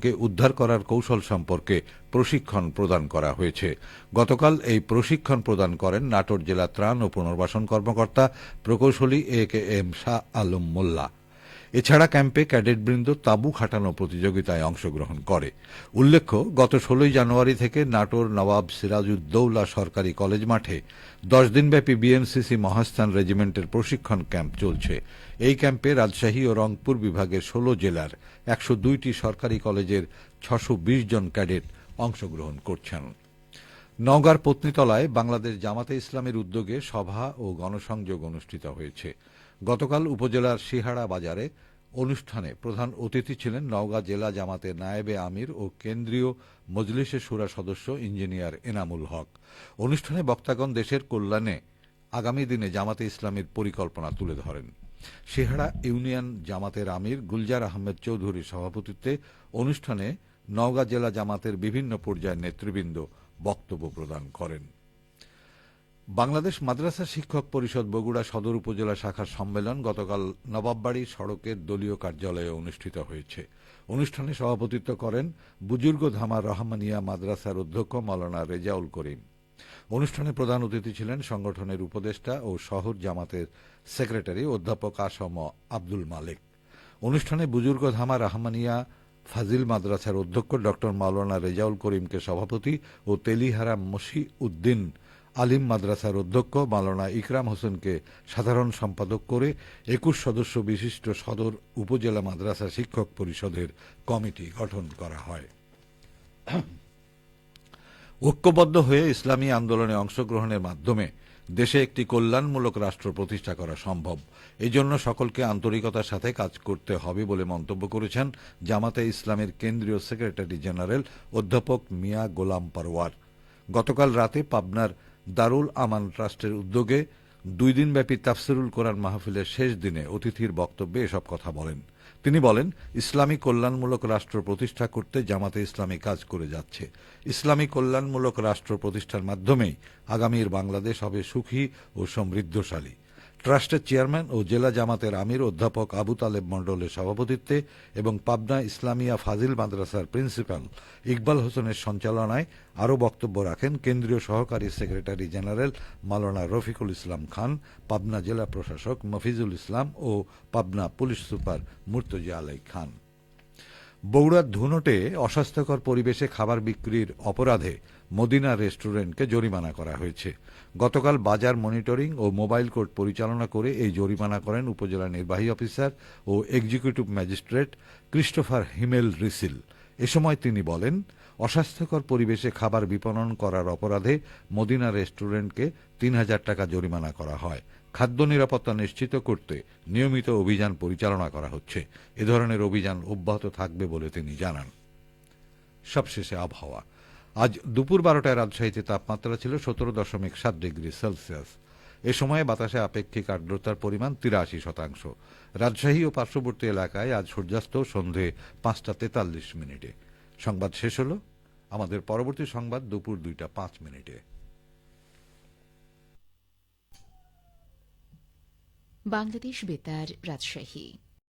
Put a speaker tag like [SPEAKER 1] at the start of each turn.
[SPEAKER 1] কে উদ্ধার করার কৌশল সম্পর্কে প্রশিক্ষণ প্রদান করা হয়েছে। গতকাল এই প্রশিক্ষণ প্রদান করেন নাটোর জেলা ত্রাণ ও পুনর্বাসন কর্মকর্তা প্রকৌশলী A K M Shah Alam Molla. এছাড়া ক্যাম্পে ক্যাডেটবৃন্দ তাঁবু খাটানো প্রতিযোগিতায় অংশগ্রহণ করে। উল্লেখ্য, গত ষোলোই জানুয়ারি থেকে নাটোর নবাব সিরাজউদ্দৌলা সরকারি কলেজ মাঠে দশ দিনব্যাপী বিএনসিসি মহাস্থান রেজিমেন্টের প্রশিক্ষণ ক্যাম্প চলছে। এই ক্যাম্পে রাজশাহী ও রংপুর বিভাগের ষোলো জেলার একশো দুইটি সরকারি কলেজের ছশো জন ক্যাডেট অংশগ্রহণ করছেন। নওগাঁর পত্নীতলায় বাংলাদেশ জামাতে ইসলামের উদ্যোগে সভা ও গণসংযোগ অনুষ্ঠিত হয়েছে। গতকাল উপজেলার সিহাড়া বাজারে অনুষ্ঠানে প্রধান অতিথি ছিলেন নওগাঁ জেলা জামাতের নায়েবে আমির ও কেন্দ্রীয় মজলিসে সুরা সদস্য ইঞ্জিনিয়ার এনামুল হক। অনুষ্ঠানে বক্তাগণ দেশের কল্যাণে আগামী দিনে জামাতে ইসলামের পরিকল্পনা তুলে ধরেন। সিহাড়া ইউনিয়ন জামাতের আমির গুলজার আহমেদ চৌধুরীর সভাপতিত্বে অনুষ্ঠানে নওগাঁ জেলা জামাতের বিভিন্ন পর্যায়ের নেতৃবৃন্দ বক্তব্য প্রদান করেন। বাংলাদেশ মাদ্রাসা শিক্ষক পরিষদ বগুড়া সদর উপজেলা শাখার সম্মেলন গতকাল নবাববাড়ি সড়কের দলীয় কার্যালয়ে অনুষ্ঠিত হয়েছে। অনুষ্ঠানে সভাপতিত্ব করেন বুজুর্গ ধামার রহমানিয়া মাদ্রাসার অধ্যক্ষ মৌলানা রেজাউল করিম। অনুষ্ঠানে প্রধান অতিথি ছিলেন সংগঠনের উপদেষ্টা ও শহর জামাতের সেক্রেটারি অধ্যাপক আসম আব্দুল মালিক। অনুষ্ঠানে বুজুর্গ ধামা রহমানিয়া ফাজিল মাদ্রাসার অধ্যক্ষ ডক্টর মাওলানা রেজাউল করিমকে সভাপতি ও তেলিহারা মসি উদ্দিন আলিম মাদ্রাসার অধ্যক্ষ মালানা ইকরাম হোসেনকে সাধারণ সম্পাদক করে একুশ সদস্য বিশিষ্ট সদর উপজেলা মাদ্রাসা শিক্ষক পরিষদের কমিটি গঠন করা হয়। ঐক্যবদ্ধ হয়ে ইসলামী আন্দোলনে অংশগ্রহণের মাধ্যমে দেশে একটি কল্যাণমূলক রাষ্ট্র প্রতিষ্ঠা করা সম্ভব। এজন্য সকলকে আন্তরিকতার সাথে কাজ করতে হবে বলে মন্তব্য করেছেন জামাতে ইসলামের কেন্দ্রীয় সেক্রেটারি জেনারেল অধ্যাপক মিয়া গোলাম পারওয়ার। গতকাল রাতে পাবনার দারুল আমান ট্রাস্টের উদ্যোগে দুই দিনব্যাপী তাফসিরুল কোরআন মাহফিলের শেষ দিনে অতিথির বক্তব্যে এসব কথা বলেন। তিনি বলেন, ইসলামী কল্যাণমূলক রাষ্ট্র প্রতিষ্ঠা করতে জামাতে ইসলামী কাজ করে যাচ্ছে। ইসলামী কল্যাণমূলক রাষ্ট্র প্রতিষ্ঠার মাধ্যমেই আগামীর বাংলাদেশ হবে সুখী ও সমৃদ্ধশালী। ট্রাস্টের চেয়ারম্যান ও জেলা জামাতের আমির অধ্যাপক আবু তালেব মণ্ডলের সভাপতিত্বে এবং পাবনা ইসলামিয়া ফাজিল মাদ্রাসার প্রিন্সিপাল ইকবাল হোসেনের সঞ্চালনায় আরও বক্তব্য রাখেন কেন্দ্রীয় সহকারী সেক্রেটারি জেনারেল মালানা রফিকুল ইসলাম খান, পাবনা জেলা প্রশাসক মফিজুল ইসলাম ও পাবনা পুলিশ সুপার মুর্তজা আলাই খান। বগুড়ার ধুনটে অস্বাস্থ্যকর পরিবেশে খাবার বিক্রির অপরাধে মদিনা রেস্টুরেন্টকে জরিমানা করা হয়েছে। গতকাল বাজার মনিটরিং ও মোবাইল কোর্ট পরিচালনা করে এই জরিমানা করেন উপজেলা নির্বাহী অফিসার ও executive magistrate Christopher Himel Risil. এ সময় তিনি বলেন অস্বাস্থ্যকর পরিবেশে খাবার বিপণন করার অপরাধে মদিনা রেস্টুরেন্টকে তিন হাজার টাকা জরিমানা করা হয়। খাদ্য নিরাপত্তা নিশ্চিত করতে নিয়মিত অভিযান পরিচালনা করা হচ্ছে। এ ধরনের অভিযান অব্যাহত থাকবে বলে তিনি জানান। সবশেষে আবহাওয়া। আজ দুপুর বারোটায় রাজশাহীতে তাপমাত্রা ছিল সতেরো দশমিক সাত ডিগ্রি সেলসিয়াস। এ সময়ে বাতাসে আপেক্ষিক আর্দ্রতার পরিমাণ তিরাশি শতাংশ। রাজশাহী ও পার্শ্ববর্তী এলাকায় আজ সূর্যাস্ত সন্ধে পাঁচটা তেতাল্লিশ মিনিটে। সংবাদ শেষ হলো। আমাদের পরবর্তী সংবাদ দুপুর দুইটা পাঁচ মিনিটে।
[SPEAKER 2] বাংলাদেশ বেতার রাজশাহী।